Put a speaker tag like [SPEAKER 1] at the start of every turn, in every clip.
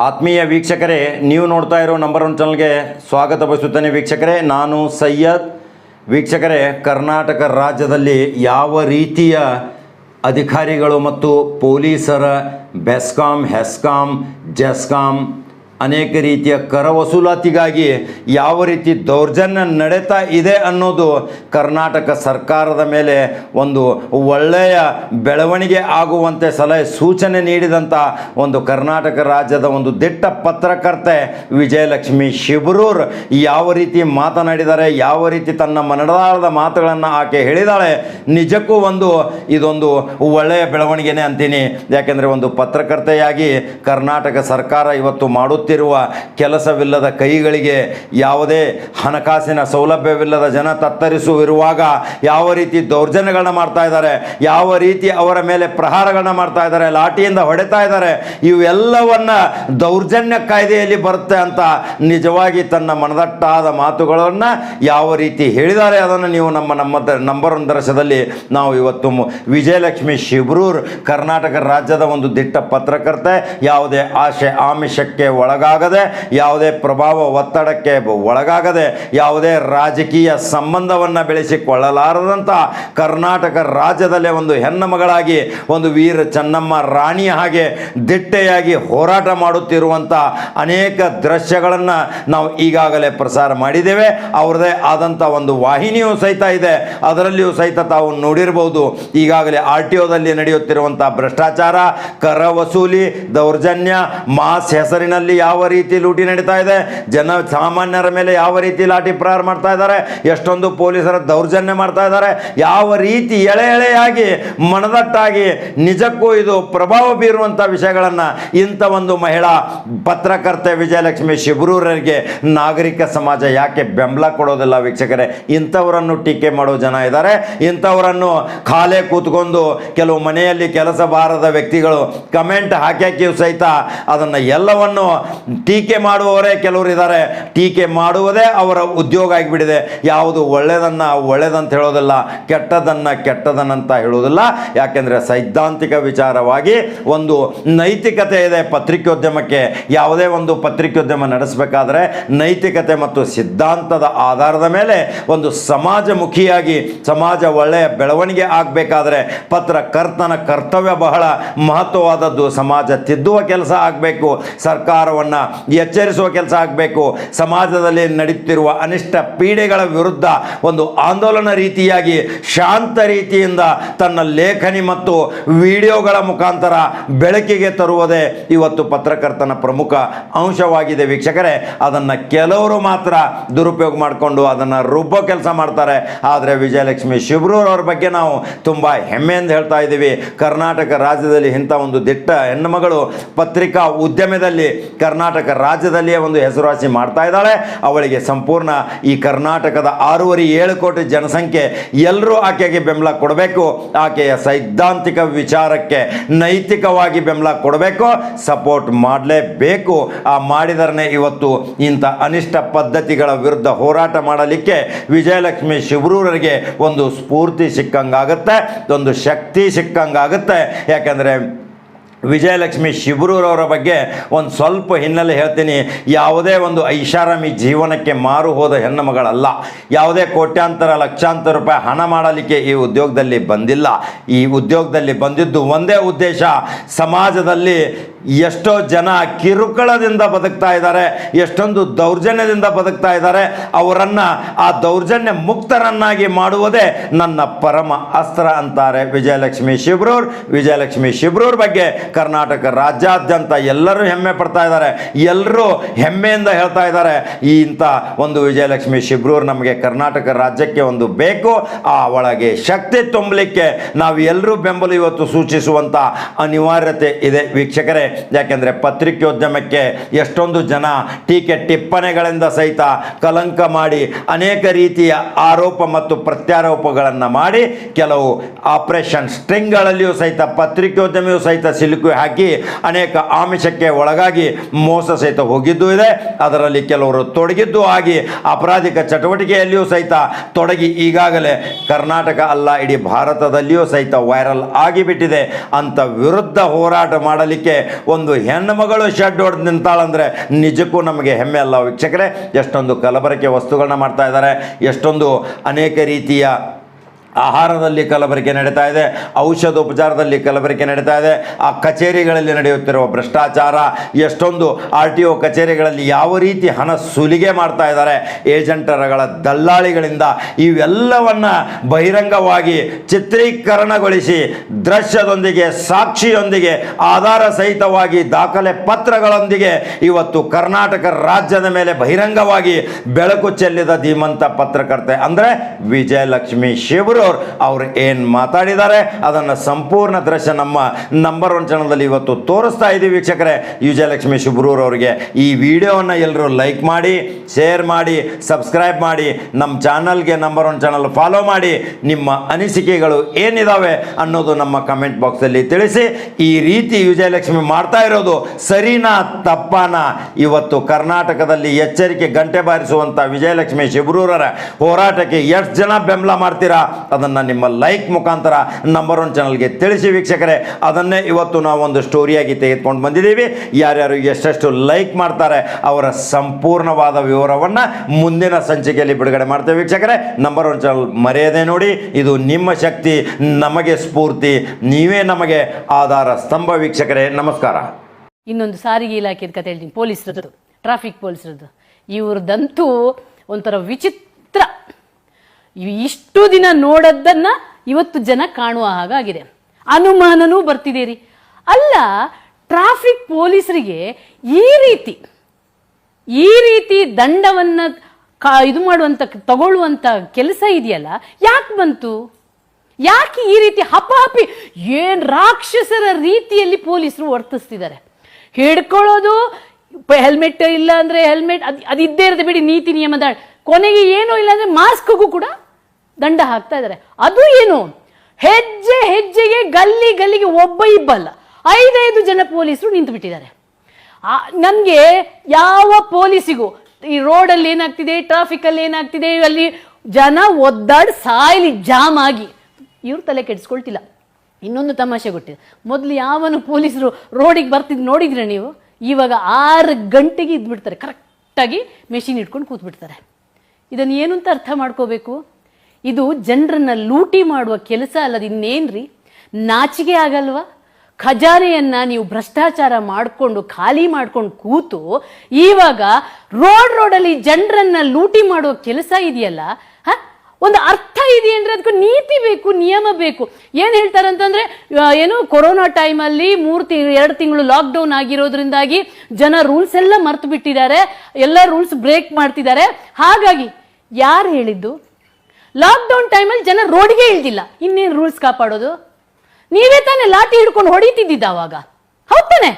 [SPEAKER 1] ಆತ್ಮೀಯ ವೀಕ್ಷಕರೇ, ನೀವು ನೋಡ್ತಾ ಇರೋ ನಂಬರ್ ಒನ್ ಚಾನಲ್ಗೆ ಸ್ವಾಗತ ಬಯಸುತ್ತೇನೆ ವೀಕ್ಷಕರೇ. ನಾನು ಸೈಯದ್. ವೀಕ್ಷಕರೇ, ಕರ್ನಾಟಕ ರಾಜ್ಯದಲ್ಲಿ ಯಾವ ರೀತಿಯ ಅಧಿಕಾರಿಗಳು ಮತ್ತು ಪೊಲೀಸರ ಬೆಸ್ಕಾಂ, ಹೆಸ್ಕಾಂ, ಜೆಸ್ಕಾಂ ಅನೇಕ ರೀತಿಯ ಕರ ವಸೂಲಾತಿಗಾಗಿ ಯಾವ ರೀತಿ ದೌರ್ಜನ್ಯ ನಡೀತಾ ಇದೆ ಅನ್ನೋದು ಕರ್ನಾಟಕ ಸರ್ಕಾರದ ಮೇಲೆ ಒಂದು ಒಳ್ಳೆಯ ಬೆಳವಣಿಗೆ ಆಗುವಂತೆ ಸಲಹೆ ಸೂಚನೆ ನೀಡಿದಂಥ ಒಂದು ಕರ್ನಾಟಕ ರಾಜ್ಯದ ಒಂದು ದಿಟ್ಟ ಪತ್ರಕರ್ತೆ ವಿಜಯಲಕ್ಷ್ಮಿ ಶಿಬ್ರೂರ್ ಯಾವ ರೀತಿ ಮಾತನಾಡಿದ್ದಾರೆ, ಯಾವ ರೀತಿ ತನ್ನ ಮನದಾಳದ ಮಾತುಗಳನ್ನು ಆಕೆ ಹೇಳಿದಾಳೆ, ನಿಜಕ್ಕೂ ಒಂದು ಇದೊಂದು ಒಳ್ಳೆಯ ಬೆಳವಣಿಗೆನೇ ಅಂತೀನಿ. ಯಾಕೆಂದರೆ ಒಂದು ಪತ್ರಕರ್ತೆಯಾಗಿ ಕರ್ನಾಟಕ ಸರ್ಕಾರ ಇವತ್ತು ಮಾಡುತ್ತಿರುವ ಕೆಲಸವಿಲ್ಲದ ಕೈಗಳಿಗೆ ಯಾವುದೇ ಹಣಕಾಸಿನ ಸೌಲಭ್ಯವಿಲ್ಲದ ಜನ ತತ್ತರಿಸುವಿರುವಾಗ ಯಾವ ರೀತಿ ದೌರ್ಜನ್ಯಗಳನ್ನ ಮಾಡ್ತಾ ಇದ್ದಾರೆ, ಯಾವ ರೀತಿ ಅವರ ಮೇಲೆ ಪ್ರಹಾರಗಳನ್ನ ಮಾಡ್ತಾ ಇದ್ದಾರೆ, ಲಾಠಿಯಿಂದ ಹೊಡೆತಾ ಇದ್ದಾರೆ, ಇವೆಲ್ಲವನ್ನ ದೌರ್ಜನ್ಯ ಕಾಯ್ದೆಯಲ್ಲಿ ಬರುತ್ತೆ ಅಂತ ನಿಜವಾಗಿ ತನ್ನ ಮನದಟ್ಟಾದ ಮಾತುಗಳನ್ನು ಯಾವ ರೀತಿ ಹೇಳಿದ್ದಾರೆ ಅದನ್ನು ನೀವು ನಮ್ಮ ನಮ್ಮ ನಂಬರ್ ದರ್ಶದಲ್ಲಿ ನಾವು ಇವತ್ತು ವಿಜಯಲಕ್ಷ್ಮಿ ಶಿಬ್ರೂರ್ ಕರ್ನಾಟಕ ರಾಜ್ಯದ ಒಂದು ದಿಟ್ಟ ಪತ್ರಕರ್ತೆ, ಯಾವುದೇ ಆಶೆ ಆಮಿಷಕ್ಕೆ ಒಳಗಾಗದೆ, ಯಾವುದೇ ಪ್ರಭಾವ ಒತ್ತಡಕ್ಕೆ ಒಳಗಾಗದೆ, ಯಾವುದೇ ರಾಜಕೀಯ ಸಂಬಂಧವನ್ನು ಬೆಳೆಸಿಕೊಳ್ಳಲಾರದಂಥ ಕರ್ನಾಟಕ ರಾಜ್ಯದಲ್ಲೇ ಒಂದು ಹೆಣ್ಣು ಮಗಳಾಗಿ, ಒಂದು ವೀರ ಚೆನ್ನಮ್ಮ ರಾಣಿ ಹಾಗೆ ದಿಟ್ಟೆಯಾಗಿ ಹೋರಾಟ ಮಾಡುತ್ತಿರುವಂಥ ಅನೇಕ ದೃಶ್ಯಗಳನ್ನು ನಾವು ಈಗಾಗಲೇ ಪ್ರಸಾರ ಮಾಡಿದ್ದೇವೆ. ಅವರದೇ ಆದಂಥ ಒಂದು ವಾಹಿನಿಯೂ ಸಹಿತ ಇದೆ. ಅದರಲ್ಲಿಯೂ ಸಹಿತ ತಾವು ನೋಡಿರಬಹುದು ಈಗಾಗಲೇ ಆರ್ ಟಿ ಒದಲ್ಲಿ ನಡೆಯುತ್ತಿರುವಂಥ ಭ್ರಷ್ಟಾಚಾರ, ಕರ ವಸೂಲಿ, ದೌರ್ಜನ್ಯ, ಮಾಸ್ ಹೆಸರಿನಲ್ಲಿ ಯಾವ ರೀತಿ ಲೂಟಿ ನಡೀತಾ ಇದೆ? ಜನ ಸಾಮಾನ್ಯರ ಮೇಲೆ ಯಾವ ರೀತಿ ಲಾಠಿ ಪ್ರಹಾರ ಮಾಡ್ತಾ ಇದ್ದಾರೆ? ಎಷ್ಟೊಂದು ಪೊಲೀಸರ ದೌರ್ಜನ್ಯ ಮಾಡ್ತಾ ಇದ್ದಾರೆ? ಯಾವ ರೀತಿ ಎಳೆ ಎಳೆಯಾಗಿ, ಮನದಟ್ಟಾಗಿ, ನಿಜಕ್ಕೂ ಇದು ಪ್ರಭಾವ ಬೀರುವಂಥ ವಿಷಯಗಳನ್ನು ಇಂಥ ಒಂದು ಮಹಿಳಾ ಪತ್ರಕರ್ತೆ ವಿಜಯಲಕ್ಷ್ಮಿ ಶಿಬ್ರೂರರಿಗೆ ನಾಗರಿಕ ಸಮಾಜ ಯಾಕೆ ಬೆಂಬಲ ಕೊಡೋದಿಲ್ಲ ವೀಕ್ಷಕರೇ? ಇಂಥವರನ್ನು ಟೀಕೆ ಮಾಡೋ ಜನ ಇದ್ದಾರೆ. ಇಂಥವರನ್ನು ಖಾಲೆ ಕೂತ್ಕೊಂಡು ಕೆಲವು ಮನೆಯಲ್ಲಿ ಕೆಲಸ ಬಾರದ ವ್ಯಕ್ತಿಗಳು ಕಮೆಂಟ್ ಹಾಕ್ಯಾಕಿಯೂ ಸಹಿತ ಅದನ್ನು ಎಲ್ಲವನ್ನು ಟೀಕೆ ಮಾಡುವವರೇ ಕೆಲವರು ಇದ್ದಾರೆ. ಟೀಕೆ ಮಾಡುವುದೇ ಅವರ ಉದ್ಯೋಗ ಆಗಿಬಿಟ್ಟಿದೆ. ಯಾವುದು ಒಳ್ಳೆಯದನ್ನು ಒಳ್ಳೆಯದಂತ ಹೇಳೋದಿಲ್ಲ, ಕೆಟ್ಟದನ್ನು ಕೆಟ್ಟದನ್ನಂತ ಹೇಳೋದಿಲ್ಲ. ಯಾಕೆಂದರೆ ಸೈದ್ಧಾಂತಿಕ ವಿಚಾರವಾಗಿ ಒಂದು ನೈತಿಕತೆ ಇದೆ ಪತ್ರಿಕೋದ್ಯಮಕ್ಕೆ. ಯಾವುದೇ ಒಂದು ಪತ್ರಿಕೋದ್ಯಮ ನಡೆಸಬೇಕಾದ್ರೆ ನೈತಿಕತೆ ಮತ್ತು ಸಿದ್ಧಾಂತದ ಆಧಾರದ ಮೇಲೆ ಒಂದು ಸಮಾಜಮುಖಿಯಾಗಿ, ಸಮಾಜ ಒಳ್ಳೆಯ ಬೆಳವಣಿಗೆ ಆಗಬೇಕಾದ್ರೆ ಪತ್ರಕರ್ತನ ಕರ್ತವ್ಯ ಬಹಳ ಮಹತ್ವವಾದದ್ದು. ಸಮಾಜ ತಿದ್ದುವ ಕೆಲಸ ಆಗಬೇಕು. ಸರ್ಕಾರವನ್ನು ಎಚ್ಚರಿಸುವ ಕೆಲಸ ಆಗಬೇಕು. ಸಮಾಜದಲ್ಲಿ ನಡೆಯುತ್ತಿರುವ ಅನಿಷ್ಟ ಪೀಡೆಗಳ ವಿರುದ್ಧ ಒಂದು ಆಂದೋಲನ ರೀತಿಯಾಗಿ ಶಾಂತ ರೀತಿಯಿಂದ ತನ್ನ ಲೇಖನಿ ಮತ್ತು ವಿಡಿಯೋಗಳ ಮುಖಾಂತರ ಬೆಳಕಿಗೆ ತರುವುದೇ ಇವತ್ತು ಪತ್ರಕರ್ತನ ಪ್ರಮುಖ ಅಂಶವಾಗಿದೆ ವೀಕ್ಷಕರೇ. ಅದನ್ನು ಕೆಲವರು ಮಾತ್ರ ದುರುಪಯೋಗ ಮಾಡಿಕೊಂಡು ಅದನ್ನು ರುಬ್ಬೋ ಕೆಲಸ ಮಾಡ್ತಾರೆ. ಆದರೆ ವಿಜಯಲಕ್ಷ್ಮಿ ಶಿಬ್ರೂರ್ ಅವರ ಬಗ್ಗೆ ನಾವು ತುಂಬ ಹೆಮ್ಮೆಯಿಂದ ಹೇಳ್ತಾ ಇದ್ದೀವಿ. ಕರ್ನಾಟಕ ರಾಜ್ಯದಲ್ಲಿ ಇಂಥ ಒಂದು ದಿಟ್ಟ ಹೆಣ್ಣುಮಗಳು ಪತ್ರಿಕಾ ಉದ್ಯಮದಲ್ಲಿ ಕರ್ನಾಟಕ ರಾಜ್ಯದಲ್ಲಿಯೇ ಒಂದು ಹೆಸರುವಾಸಿ ಮಾಡ್ತಾ ಇದ್ದಾಳೆ. ಅವಳಿಗೆ ಸಂಪೂರ್ಣ ಈ ಕರ್ನಾಟಕದ ಆರೂವರೆ ಏಳು ಕೋಟಿ ಜನಸಂಖ್ಯೆ ಎಲ್ಲರೂ ಆಕೆಗೆ ಬೆಂಬಲ ಕೊಡಬೇಕು. ಆಕೆಯ ಸೈದ್ಧಾಂತಿಕ ವಿಚಾರಕ್ಕೆ ನೈತಿಕವಾಗಿ ಬೆಂಬಲ ಕೊಡಬೇಕು. ಸಪೋರ್ಟ್ ಮಾಡಲೇಬೇಕು. ಆ ಮಾಡಿದರೆ ಇವತ್ತು ಇಂಥ ಅನಿಷ್ಟ ಪದ್ಧತಿಗಳ ವಿರುದ್ಧ ಹೋರಾಟ ಮಾಡಲಿಕ್ಕೆ ವಿಜಯಲಕ್ಷ್ಮಿ ಶಿಬ್ರೂರರಿಗೆ ಒಂದು ಸ್ಫೂರ್ತಿ ಸಿಕ್ಕಂಗಾಗುತ್ತೆ, ಒಂದು ಶಕ್ತಿ ಸಿಕ್ಕಂಗಾಗುತ್ತೆ. ಯಾಕಂದರೆ ವಿಜಯಲಕ್ಷ್ಮಿ ಶಿಬ್ರೂರವರ ಬಗ್ಗೆ ಒಂದು ಸ್ವಲ್ಪ ಹಿನ್ನೆಲೆ ಹೇಳ್ತೀನಿ. ಯಾವುದೇ ಒಂದು ಐಷಾರಾಮಿ ಜೀವನಕ್ಕೆ ಮಾರು ಹೋದ ಹೆಣ್ಣು ಮಗಳಲ್ಲ ಯಾವುದೇ ಕೋಟ್ಯಾಂತರ, ಲಕ್ಷಾಂತರ ರೂಪಾಯಿ ಹಣ ಮಾಡಲಿಕ್ಕೆ ಈ ಉದ್ಯೋಗದಲ್ಲಿ ಬಂದಿಲ್ಲ. ಈ ಉದ್ಯೋಗದಲ್ಲಿ ಬಂದಿದ್ದು ಒಂದೇ ಉದ್ದೇಶ, ಸಮಾಜದಲ್ಲಿ ಎಷ್ಟೋ ಜನ ಕಿರುಕುಳದಿಂದ ಬದುಕ್ತಾ ಇದ್ದಾರೆ, ಎಷ್ಟೊಂದು ದೌರ್ಜನ್ಯದಿಂದ ಬದುಕ್ತಾ ಇದ್ದಾರೆ. ಅವರನ್ನು, ಆ ದೌರ್ಜನ್ಯ ಮುಕ್ತರನ್ನಾಗಿ ಮಾಡುವುದೇ ನನ್ನ ಪರಮ ಅಸ್ತ್ರ ಅಂತಾರೆ ವಿಜಯಲಕ್ಷ್ಮಿ ಶಿಬ್ರೂರ್. ವಿಜಯಲಕ್ಷ್ಮಿ ಶಿಬ್ರೂರ್ ಬಗ್ಗೆ ಕರ್ನಾಟಕ ರಾಜ್ಯಾದ್ಯಂತ ಎಲ್ಲರೂ ಹೆಮ್ಮೆ ಪಡ್ತಾ ಇದ್ದಾರೆ. ಎಲ್ಲರೂ ಹೆಮ್ಮೆಯಿಂದ ಹೇಳ್ತಾ ಇದ್ದಾರೆ, ಈ ಇಂಥ ಒಂದು ವಿಜಯಲಕ್ಷ್ಮಿ ಶಿಬ್ರೂರ್ ನಮಗೆ ಕರ್ನಾಟಕ ರಾಜ್ಯಕ್ಕೆ ಒಂದು ಬೇಕು. ಆ ಒಳಗೆ ಶಕ್ತಿ ತುಂಬಲಿಕ್ಕೆ ನಾವು ಎಲ್ಲರೂ ಬೆಂಬಲ ಇವತ್ತು ಸೂಚಿಸುವಂಥ ಅನಿವಾರ್ಯತೆ ಇದೆ. ವೀಕ್ಷಕರೇ ಯಾಕೆಂದರೆ ಪತ್ರಿಕೋದ್ಯಮಕ್ಕೆ ಎಷ್ಟೊಂದು ಜನ ಟೀಕೆ ಟಿಪ್ಪಣಿಗಳಿಂದ ಸಹಿತ ಕಲಂಕ ಮಾಡಿ ಅನೇಕ ರೀತಿಯ ಆರೋಪ ಮತ್ತು ಪ್ರತ್ಯಾರೋಪಗಳನ್ನು ಮಾಡಿ ಕೆಲವು ಆಪರೇಷನ್ ಸ್ಟ್ರಿಂಗ್ಗಳಲ್ಲಿಯೂ ಸಹಿತ ಪತ್ರಿಕೋದ್ಯಮಿಯೂ ಸಹಿತ ಸಿಲುಕು ಹಾಕಿ ಅನೇಕ ಆಮಿಷಕ್ಕೆ ಒಳಗಾಗಿ ಮೋಸ ಸಹಿತ ಹೋಗಿದ್ದು ಇದೆ. ಅದರಲ್ಲಿ ಕೆಲವರು ತೊಡಗಿದ್ದು ಆಗಿ ಅಪರಾಧಿಕ ಚಟುವಟಿಕೆಯಲ್ಲಿಯೂ ಸಹಿತ ತೊಡಗಿ ಈಗಾಗಲೇ ಕರ್ನಾಟಕ ಅಲ್ಲ, ಇಡೀ ಭಾರತದಲ್ಲಿಯೂ ಸಹಿತ ವೈರಲ್ ಆಗಿಬಿಟ್ಟಿದೆ. ಅಂತ ವಿರುದ್ಧ ಹೋರಾಟ ಮಾಡಲಿಕ್ಕೆ ಒಂದು ಹೆಣ್ಣು ಮಗಳು ಶೆಡ್ ಹೊಡೆದು ನಿಂತಾಳಂದ್ರೆ ನಿಜಕ್ಕೂ ನಮಗೆ ಹೆಮ್ಮೆ ಅಲ್ಲ ವೀಕ್ಷಕರೇ. ಎಷ್ಟೊಂದು ಕಲಬರಕೆ ವಸ್ತುಗಳನ್ನ ಮಾಡ್ತಾ ಇದ್ದಾರೆ. ಎಷ್ಟೊಂದು ಅನೇಕ ರೀತಿಯ ಆಹಾರದಲ್ಲಿ ಕಲಬೆರಕೆ ನಡೀತಾ ಇದೆ, ಔಷಧೋಪಚಾರದಲ್ಲಿ ಕಲಬೆರಕೆ ನಡೀತಾ ಇದೆ. ಆ ಕಚೇರಿಗಳಲ್ಲಿ ನಡೆಯುತ್ತಿರುವ ಭ್ರಷ್ಟಾಚಾರ, ಎಷ್ಟೊಂದು ಆರ್ ಟಿ ಒ ಕಚೇರಿಗಳಲ್ಲಿ ಯಾವ ರೀತಿ ಹಣ ಸುಲಿಗೆ ಮಾಡ್ತಾ ಇದ್ದಾರೆ, ಏಜೆಂಟರಗಳ ದಲ್ಲಾಳಿಗಳಿಂದ ಇವೆಲ್ಲವನ್ನು ಬಹಿರಂಗವಾಗಿ ಚಿತ್ರೀಕರಣಗೊಳಿಸಿ ದೃಶ್ಯದೊಂದಿಗೆ, ಸಾಕ್ಷಿಯೊಂದಿಗೆ ಆಧಾರ ಸಹಿತವಾಗಿ ದಾಖಲೆ ಪತ್ರಗಳೊಂದಿಗೆ ಇವತ್ತು ಕರ್ನಾಟಕ ರಾಜ್ಯದ ಮೇಲೆ ಬಹಿರಂಗವಾಗಿ ಬೆಳಕು ಚೆಲ್ಲಿದ ಧೀಮಂತ ಪತ್ರಕರ್ತೆ ಅಂದರೆ ವಿಜಯಲಕ್ಷ್ಮಿ ಶಿವರೂರ್ ಅವ್ರು ಏನು ಮಾತಾಡಿದ್ದಾರೆ ಅದನ್ನು ಸಂಪೂರ್ಣ ದೃಶ್ಯ ನಮ್ಮ ನಂಬರ್ ಒನ್ ಚಾನಲ್ದಲ್ಲಿ ಇವತ್ತು ತೋರಿಸ್ತಾ ಇದ್ದೀವಿ ವೀಕ್ಷಕರೇ. ವಿಜಯಲಕ್ಷ್ಮಿ ಶುಭ್ರೂರ್ ಅವರಿಗೆ. ಈ ವಿಡಿಯೋವನ್ನು ಎಲ್ಲರೂ ಲೈಕ್ ಮಾಡಿ ಶೇರ್ ಮಾಡಿ ಸಬ್ಸ್ಕ್ರೈಬ್ ಮಾಡಿ ನಮ್ಮ ಚಾನಲ್ಗೆ ನಂಬರ್ ಒನ್ ಚಾನಲ್ ಫಾಲೋ ಮಾಡಿ, ನಿಮ್ಮ ಅನಿಸಿಕೆಗಳು ಏನಿದಾವೆ ಅನ್ನೋದು ನಮ್ಮ ಕಮೆಂಟ್ ಬಾಕ್ಸಲ್ಲಿ ತಿಳಿಸಿ. ಈ ರೀತಿ ವಿಜಯಲಕ್ಷ್ಮಿ ಮಾಡ್ತಾ ಇರೋದು ಸರಿನಾ ತಪ್ಪಾನ? ಇವತ್ತು ಕರ್ನಾಟಕದಲ್ಲಿ ಎಚ್ಚರಿಕೆ ಗಂಟೆ ಬಾರಿಸುವಂಥ ವಿಜಯಲಕ್ಷ್ಮಿ ಶಿಬ್ರೂರರ ಹೋರಾಟಕ್ಕೆ ಎಷ್ಟು ಜನ ಬೆಂಬಲ ಮಾಡ್ತೀರಾ? ಅದನ್ನು ನಿಮ್ಮ ಲೈಕ್ ಮುಖಾಂತರ ನಂಬರ್ ಒನ್ ಚಾನಲ್ಗೆ ತಿಳಿಸಿ ವೀಕ್ಷಕರೇ. ಅದನ್ನೇ ಇವತ್ತು ನಾವು ಒಂದು ಸ್ಟೋರಿಯಾಗಿ ತೆಗೆದುಕೊಂಡು ಬಂದಿದ್ದೀವಿ. ಯಾರ್ಯಾರು ಎಷ್ಟೆಷ್ಟು ಲೈಕ್ ಮಾಡ್ತಾರೆ ಅವರ ಸಂಪೂರ್ಣವಾದ ವಿವರವನ್ನು ಮುಂದಿನ ಸಂಚಿಕೆಯಲ್ಲಿ ಬಿಡುಗಡೆ ಮಾಡ್ತೇವೆ ವೀಕ್ಷಕರೇ. ನಂಬರ್ ಒನ್ ಚಾನಲ್ ಮರೆಯದೆ ನೋಡಿ, ಇದು ನಿಮ್ಮ ಶಕ್ತಿ, ನಮಗೆ ಸ್ಫೂರ್ತಿ, ನೀವೇ ನಮಗೆ ಆಧಾರ ಸ್ತಂಭ ವೀಕ್ಷಕರೇ. ನಮಸ್ಕಾರ.
[SPEAKER 2] ಇನ್ನೊಂದು ಸಾರಿಗೆ ಇಲಾಖೆ ಕತೆ ಹೇಳ್ತೀನಿ. ಪೊಲೀಸರದ್ದು ಟ್ರಾಫಿಕ್ ಪೊಲೀಸರದ್ದು. ಇವ್ರದ್ದಂತೂ ಒಂಥರ ವಿಚಿತ್ರ ಇಷ್ಟು ದಿನ ನೋಡದ್ದನ್ನ ಇವತ್ತು ಜನ ಕಾಣುವ ಹಾಗಾಗಿದೆ. ಅನುಮಾನನೂ ಬರ್ತಿದೆ ರೀ. ಅಲ್ಲ, ಟ್ರಾಫಿಕ್ ಪೊಲೀಸರಿಗೆ ಈ ರೀತಿ ಈ ರೀತಿ ದಂಡವನ್ನು ಇದು ಮಾಡುವಂತ, ತಗೊಳ್ಳುವಂತ ಕೆಲಸ ಇದೆಯಲ್ಲ, ಯಾಕೆ ಬಂತು? ಯಾಕೆ ಈ ರೀತಿ ಹಪಹಪಿ ಏನು ರಾಕ್ಷಸರ ರೀತಿಯಲ್ಲಿ ಪೊಲೀಸರು ವರ್ತಿಸ್ತಿದ್ದಾರೆ? ಹಿಡ್ಕೊಳ್ಳೋದು ಹೆಲ್ಮೆಟ್ ಇಲ್ಲ ಅಂದ್ರೆ ಹೆಲ್ಮೆಟ್, ಅದು, ಅದಿದ್ದೇ ಇರುತ್ತೆ ಬಿಡಿ ನೀತಿ ನಿಯಮದ ಕೊನೆಗೆ ಏನೂ ಇಲ್ಲ ಅಂದ್ರೆ ಮಾಸ್ಕ್ಗೂ ಕೂಡ ದಂಡ ಹಾಕ್ತಾ ಇದ್ದಾರೆ. ಅದು ಏನು? ಹೆಜ್ಜೆ ಹೆಜ್ಜೆಗೆ ಗಲ್ಲಿ ಗಲ್ಲಿಗೆ ಒಬ್ಬ ಇಬ್ಬಲ್ಲ. ಐದೈದು ಜನ ಪೊಲೀಸರು ನಿಂತು ಬಿಟ್ಟಿದ್ದಾರೆ. ನನಗೆ ಯಾವ ಪೊಲೀಸಿಗೂ ಈ ರೋಡಲ್ಲಿ ಏನಾಗ್ತಿದೆ, ಟ್ರಾಫಿಕಲ್ಲಿ ಏನಾಗ್ತಿದೆ, ಅಲ್ಲಿ ಜನ ಒದ್ದಾಡಿ ಸಾಯಲಿ ಜಾಮ್ ಆಗಿ. ಇವ್ರು ತಲೆ ಕೆಡಿಸ್ಕೊಳ್ತಿಲ್ಲ. ಇನ್ನೊಂದು ತಮಾಷೆ ಕೊಟ್ಟಿದೆ ಮೊದಲು ಯಾವನು ಪೊಲೀಸರು ರೋಡಿಗೆ ಬರ್ತಿದ್ದು ನೋಡಿದ್ರೆ ನೀವು? ಇವಾಗ ಆರು ಗಂಟೆಗೆ ಇದ್ಬಿಡ್ತಾರೆ. ಕರೆಕ್ಟಾಗಿ ಮೆಷಿನ್ ಇಟ್ಕೊಂಡು ಕೂತ್ಬಿಡ್ತಾರೆ. ಇದನ್ನು ಏನು ಅಂತ ಅರ್ಥ ಮಾಡ್ಕೋಬೇಕು? ಇದು ಜನರನ್ನ ಲೂಟಿ ಮಾಡುವ ಕೆಲಸ ಅಲ್ಲದ ಇನ್ನೇನ್ರಿ? ನಾಚಿಕೆ ಆಗಲ್ವಾ? ಖಜಾನೆಯನ್ನ ನೀವು ಭ್ರಷ್ಟಾಚಾರ ಮಾಡಿಕೊಂಡು ಖಾಲಿ ಮಾಡ್ಕೊಂಡು ಕೂತು ಇವಾಗ ರೋಡ್ ರೋಡಲ್ಲಿ ಜನರನ್ನ ಲೂಟಿ ಮಾಡುವ ಕೆಲಸ ಇದೆಯಲ್ಲ ಹ? ಒಂದು ಅರ್ಥ ಇದೆ ಅಂದ್ರೆ ಅದಕ್ಕೆ ನೀತಿ ಬೇಕು ನಿಯಮ ಬೇಕು. ಏನ್ ಹೇಳ್ತಾರೆ ಅಂತಂದರೆ ಆ, ಏನು ಕೊರೋನಾ ಟೈಮಲ್ಲಿ ಮೂರು ತಿಂಗಳು ಎರಡು ತಿಂಗಳು ಲಾಕ್ಡೌನ್ ಆಗಿರೋದ್ರಿಂದಾಗಿ ಜನ ರೂಲ್ಸ್ ಎಲ್ಲ ಮರ್ತು ಬಿಟ್ಟಿದ್ದಾರೆ ಎಲ್ಲ ರೂಲ್ಸ್ ಬ್ರೇಕ್ ಮಾಡ್ತಿದ್ದಾರೆ. ಹಾಗಾಗಿ ಯಾರು ಹೇಳಿದ್ದು? ಲಾಕ್ಡೌನ್ ಟೈಮಲ್ಲಿ ಜನ ರೋಡ್ಗೆ ಇಳ್ದಿಲ್ಲ. ಇನ್ನೇನು ರೂಲ್ಸ್ ಕಾಪಾಡೋದು? ನೀವೇ ತಾನೇ ಲಾಠಿ ಹಿಡ್ಕೊಂಡು ಹೊಡಿತಿದ್ದಿದ್ದ ಅವಾಗ ಹೌದ್ ತಾನೆ?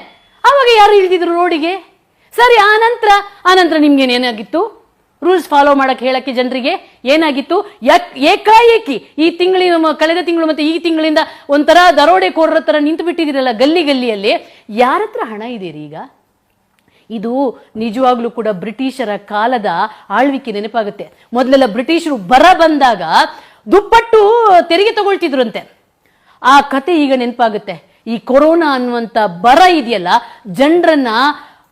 [SPEAKER 2] ಅವಾಗ ಯಾರು ಇಳಿದಿದ್ರು ರೋಡಿಗೆ? ಸರಿ, ಆ ನಂತರ ಆ ನಂತರ ನಿಮ್ಗೆ ಏನಾಗಿತ್ತು? ರೂಲ್ಸ್ ಫಾಲೋ ಮಾಡಕ್ಕೆ ಹೇಳಕ್ಕೆ ಜನರಿಗೆ ಏನಾಗಿತ್ತು? ಏಕಾಏಕಿ. ಈ ತಿಂಗಳಿನ ಕಳೆದ ತಿಂಗಳು ಮತ್ತೆ ಈ ತಿಂಗಳಿಂದ ಒಂಥರ ದರೋಡೆಕೋರರ ಹತ್ರ ನಿಂತು ಬಿಟ್ಟಿದ್ದೀರಲ್ಲ ಗಲ್ಲಿ ಗಲ್ಲಿಯಲ್ಲಿ. ಯಾರ ಹತ್ರ ಹಣ ಇದೀರಿ ಈಗ ಇದು ನಿಜವಾಗ್ಲೂ ಕೂಡ ಬ್ರಿಟಿಷರ ಕಾಲದ ಆಳ್ವಿಕೆ ನೆನಪಾಗುತ್ತೆ. ಮೊದಲೆಲ್ಲ ಬ್ರಿಟಿಷರು ಬರ ಬಂದಾಗ ದುಪ್ಪಟ್ಟು ತೆರಿಗೆ ತಗೊಳ್ತಿದ್ರಂತೆ. ಆ ಕತೆ ಈಗ ನೆನಪಾಗುತ್ತೆ. ಈ ಕೊರೋನಾ ಅನ್ನುವಂಥ ಬರ ಇದೆಯಲ್ಲ, ಜನರನ್ನ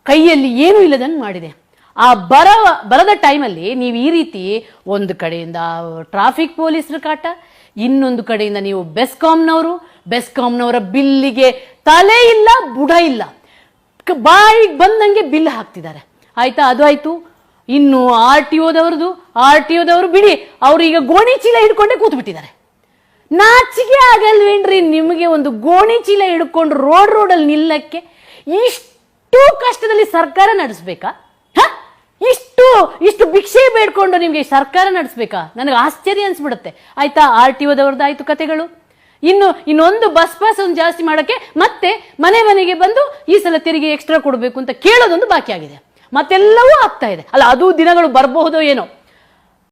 [SPEAKER 2] ಕೈಯಲ್ಲಿ ಏನೂ ಇಲ್ಲದಂಗೆ ಮಾಡಿದೆ. ಆ ಬರ, ಬರದ ಟೈಮಲ್ಲಿ ನೀವು ಈ ರೀತಿ ಒಂದು ಕಡೆಯಿಂದ ಟ್ರಾಫಿಕ್ ಪೊಲೀಸರ ಕಾಟ, ಇನ್ನೊಂದು ಕಡೆಯಿಂದ ನೀವು ಬೆಸ್ಕಾಂನವರು, ಬೆಸ್ಕಾಂನವರ ಬಿಲ್ಲಿಗೆ ತಲೆ ಇಲ್ಲ, ಬುಡ ಇಲ್ಲ. ಬಾಯಿಗೆ ಬಂದಂಗೆ ಬಿಲ್ ಹಾಕ್ತಿದ್ದಾರೆ. ಆಯ್ತಾ? ಅದು ಆಯ್ತು. ಇನ್ನು ಆರ್ ಟಿ ಓದವ್ರದ್ದು ಆರ್ ಟಿ ಓದವರು ಬಿಡಿ, ಅವರು ಈಗ ಗೋಣಿ ಚೀಲ ಹಿಡ್ಕೊಂಡೆ ಕೂತು ಬಿಟ್ಟಿದ್ದಾರೆ ನಾಚಿಕೆ ಆಗಲ್ವೇನ್ರಿ ನಿಮಗೆ ಒಂದು ಗೋಣಿ ಚೀಲ ಹಿಡ್ಕೊಂಡು ರೋಡ್ ರೋಡಲ್ಲಿ ನಿಲ್ಲಕ್ಕೆ ಇಷ್ಟು ಕಷ್ಟದಲ್ಲಿ ಸರ್ಕಾರ ನಡೆಸ್ಬೇಕಾ? ಇಷ್ಟು ಇಷ್ಟು ಭಿಕ್ಷೆ ಬೇಡ್ಕೊಂಡು ನಿಮಗೆ ಸರ್ಕಾರ ನಡೆಸ್ಬೇಕಾ? ನನಗೆ ಆಶ್ಚರ್ಯ ಅನ್ಸ್ಬಿಡುತ್ತೆ. ಆಯ್ತಾ? ಆರ್ ಟಿ ಓದವ್ರದ್ದು ಆಯ್ತು ಕತೆಗಳು. ಇನ್ನು ಇನ್ನೊಂದು ಬಸ್ ಪಾಸ್ ಒಂದು ಜಾಸ್ತಿ ಮಾಡೋಕ್ಕೆ ಮತ್ತೆ ಮನೆ ಮನೆಗೆ ಬಂದು ಈ ಸಲ ತೆರಿಗೆ ಎಕ್ಸ್ಟ್ರಾ ಕೊಡಬೇಕು ಅಂತ ಕೇಳೋದೊಂದು ಬಾಕಿ ಆಗಿದೆ. ಮತ್ತೆಲ್ಲವೂ ಆಗ್ತಾ ಇದೆ. ಅಲ್ಲ, ಅದು ದಿನಗಳು ಬರಬಹುದೋ ಏನೋ?